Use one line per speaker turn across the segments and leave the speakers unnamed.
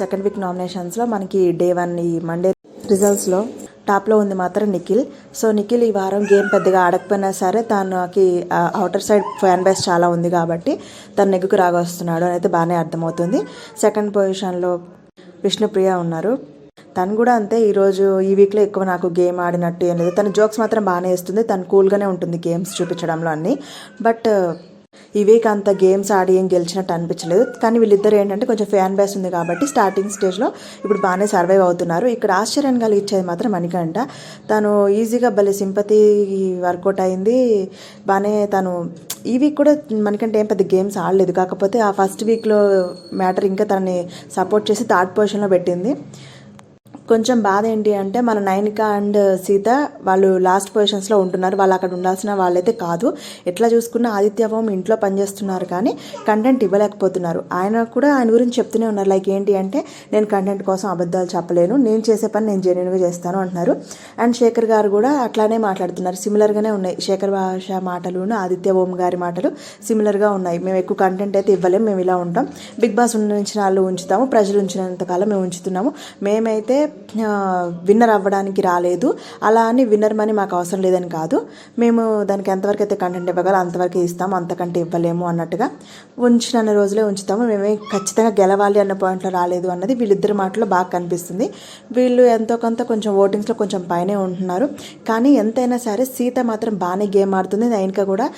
Second week నామినేషన్స్లో మనకి day one ఈ మండే రిజల్ట్స్లో టాప్లో ఉంది మాత్రం నిఖిల్. సో నిఖిల్ ఈ వారం గేమ్ పెద్దగా ఆడకపోయినా సరే తనకి అవుటర్ సైడ్ ఫ్యాన్ బేస్ చాలా ఉంది కాబట్టి తను నెగ్గుకు రాగొస్తున్నాడు అని అయితే బాగానే అర్థమవుతుంది. సెకండ్ పొజిషన్లో విష్ణుప్రియ ఉన్నారు. తను కూడా అంతే ఈరోజు ఈ వీక్లో ఎక్కువ నాకు గేమ్ ఆడినట్టు ఏం లేదు. తన జోక్స్ మాత్రం బాగానే ఇస్తుంది. తను కూల్గానే ఉంటుంది గేమ్స్ చూపించడంలో అన్నీ. బట్ ఈ వీక్ అంత గేమ్స్ ఆడి ఏం గెలిచినట్టు అనిపించలేదు. కానీ వీళ్ళిద్దరు ఏంటంటే కొంచెం ఫ్యాన్ బేస్ ఉంది కాబట్టి స్టార్టింగ్ స్టేజ్లో ఇప్పుడు బాగానే సర్వైవ్ అవుతున్నారు. ఇక్కడ ఆశ్చర్యం కలిగించేది మాత్రం మణికంట తను ఈజీగా భలే సింపతి వర్కౌట్ అయింది. బాగానే తను ఈ వీక్ కూడా మనకంటే ఏం పెద్ద గేమ్స్ ఆడలేదు. కాకపోతే ఆ ఫస్ట్ వీక్లో మ్యాటర్ ఇంకా తనని సపోర్ట్ చేసి థర్డ్ పొజిషన్లో పెట్టింది. కొంచెం బాధ ఏంటి అంటే మన నైనిక అండ్ సీత వాళ్ళు లాస్ట్ పొజిషన్స్లో ఉంటున్నారు. వాళ్ళు అక్కడ ఉండాల్సిన వాళ్ళైతే కాదు. ఎట్లా చూసుకున్న ఆదిత్య ఓం ఇంట్లో పనిచేస్తున్నారు కానీ కంటెంట్ ఇవ్వలేకపోతున్నారు. ఆయన కూడా ఆయన గురించి చెప్తూనే ఉన్నారు. లైక్ ఏంటి అంటే నేను కంటెంట్ కోసం అబద్ధాలు చెప్పలేను. నేను చేసే పని నేను జెన్యున్గా చేస్తాను అంటున్నారు. అండ్ శేఖర్ గారు కూడా అట్లానే మాట్లాడుతున్నారు. సిమిలర్గానే ఉన్నాయి. శేఖర్ భాష మాటలును ఆదిత్య ఓం గారి మాటలు సిమిలర్గా ఉన్నాయి. మేము ఎక్కువ కంటెంట్ అయితే ఇవ్వలేము మేము ఇలా ఉంటాం. బిగ్ బాస్ ఉంచిన వాళ్ళు ఉంచుతాము. ప్రజలు ఉంచినంతకాలం మేము ఉంచుతున్నాము. మేమైతే విన్నర్ అవ్వడానికి రాలేదు. అలా అని విన్నర్ మనీ మాకు అవసరం లేదని కాదు. మేము దానికి ఎంతవరకు అయితే కంటెంట్ ఇవ్వగలం అంతవరకు ఇస్తాము అంతకంటే ఇవ్వలేము అన్నట్టుగా ఉంచిన రోజులే ఉంచుతాము. మేమే ఖచ్చితంగా గెలవాలి అన్న పాయింట్లో రాలేదు అన్నది వీళ్ళిద్దరి మాటలో బాగా కనిపిస్తుంది. వీళ్ళు ఎంతో కొంత కొంచెం ఓటింగ్స్లో కొంచెం పైనే ఉంటున్నారు. కానీ ఎంతైనా సరే సీత మాత్రం బాగానే గేమ్ ఆడుతుంది. నైన్కా కూడా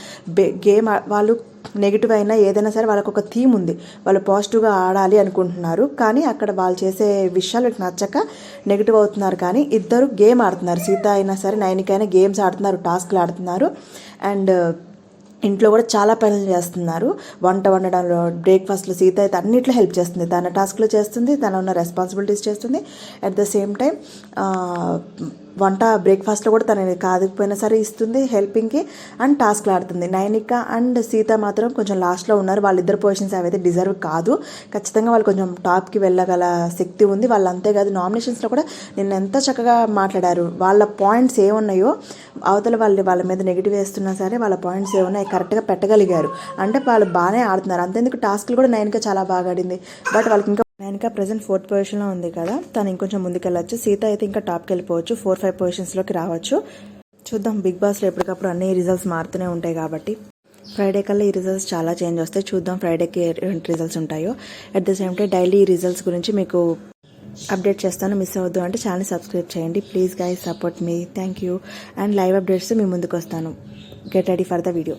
గేమ్ వాళ్ళు నెగిటివ్ అయినా ఏదైనా సరే వాళ్ళకు ఒక థీమ్ ఉంది. వాళ్ళు పాజిటివ్గా ఆడాలి అనుకుంటున్నారు. కానీ అక్కడ వాళ్ళు చేసే విషయాలు నచ్చక నెగిటివ్ అవుతున్నారు. కానీ ఇద్దరు గేమ్ ఆడుతున్నారు. సీత అయినా సరే నైనికైనా గేమ్స్ ఆడుతున్నారు. టాస్క్లు ఆడుతున్నారు. అండ్ uh, ఇంట్లో కూడా చాలా పనులు చేస్తున్నారు. వంట వండడంలో బ్రేక్ఫాస్ట్లో సీత అయితే అన్నిట్లో హెల్ప్ చేస్తుంది. తన టాస్క్లో చేస్తుంది. తన ఉన్న రెస్పాన్సిబిలిటీస్ చేస్తుంది. అట్ ద సేమ్ టైం వంట బ్రేక్ఫాస్ట్లో కూడా తనని కాదుకుపోయినా సరే ఇస్తుంది హెల్పింగ్కి అండ్ టాస్క్లు ఆడుతుంది. నైనిక అండ్ సీత మాత్రం కొంచెం లాస్ట్లో ఉన్నారు. వాళ్ళిద్దరు పొజిషన్స్ అవైతే డిజర్వ్ కాదు. ఖచ్చితంగా వాళ్ళు కొంచెం టాప్కి వెళ్ళగల శక్తి ఉంది. వాళ్ళు అంతేకాదు నామినేషన్స్లో కూడా నిన్న ఎంత చక్కగా మాట్లాడారు. వాళ్ళ పాయింట్స్ ఏమున్నాయో అవతల వాళ్ళు వాళ్ళ మీద నెగిటివ్ వేస్తున్నా సరే వాళ్ళ పాయింట్స్ ఏమున్నాయి కరెక్ట్గా పెట్టగలిగారు. అంటే వాళ్ళు బాగానే ఆడుతున్నారు. అంతేందుకు టాస్క్లు కూడా నైన్గా చాలా బాగా ఆడింది. బట్ వాళ్ళకి ఇంకా మేనకా ప్రజెంట్ ఫోర్త్ పొజిషన్లో ఉంది కదా. తను ఇంకొంచెం ముందుకెళ్ళచ్చు. సీత అయితే ఇంకా టాప్కి వెళ్ళిపోవచ్చు ఫోర్ ఫైవ్ పొజిషన్స్లోకి రావచ్చు. చూద్దాం బిగ్ బాస్లో ఎప్పటికప్పుడు అన్ని రిజల్ట్స్ మారుతూనే ఉంటాయి కాబట్టి. ఫ్రైడే కల్లా ఈ రిజల్ట్స్ చాలా చేంజ్ వస్తాయి. చూద్దాం ఫ్రైడేకి రిజల్ట్స్ ఉంటాయో. At the same time daily ఈ రిజల్ట్స్ గురించి మీకు అప్డేట్ చేస్తాను. మిస్ అవ్వద్దు అంటే ఛానల్ సబ్స్క్రైబ్ చేయండి. Please guys support me thank you and live updates మీ ముందుకు వస్తాను. Get ready for the video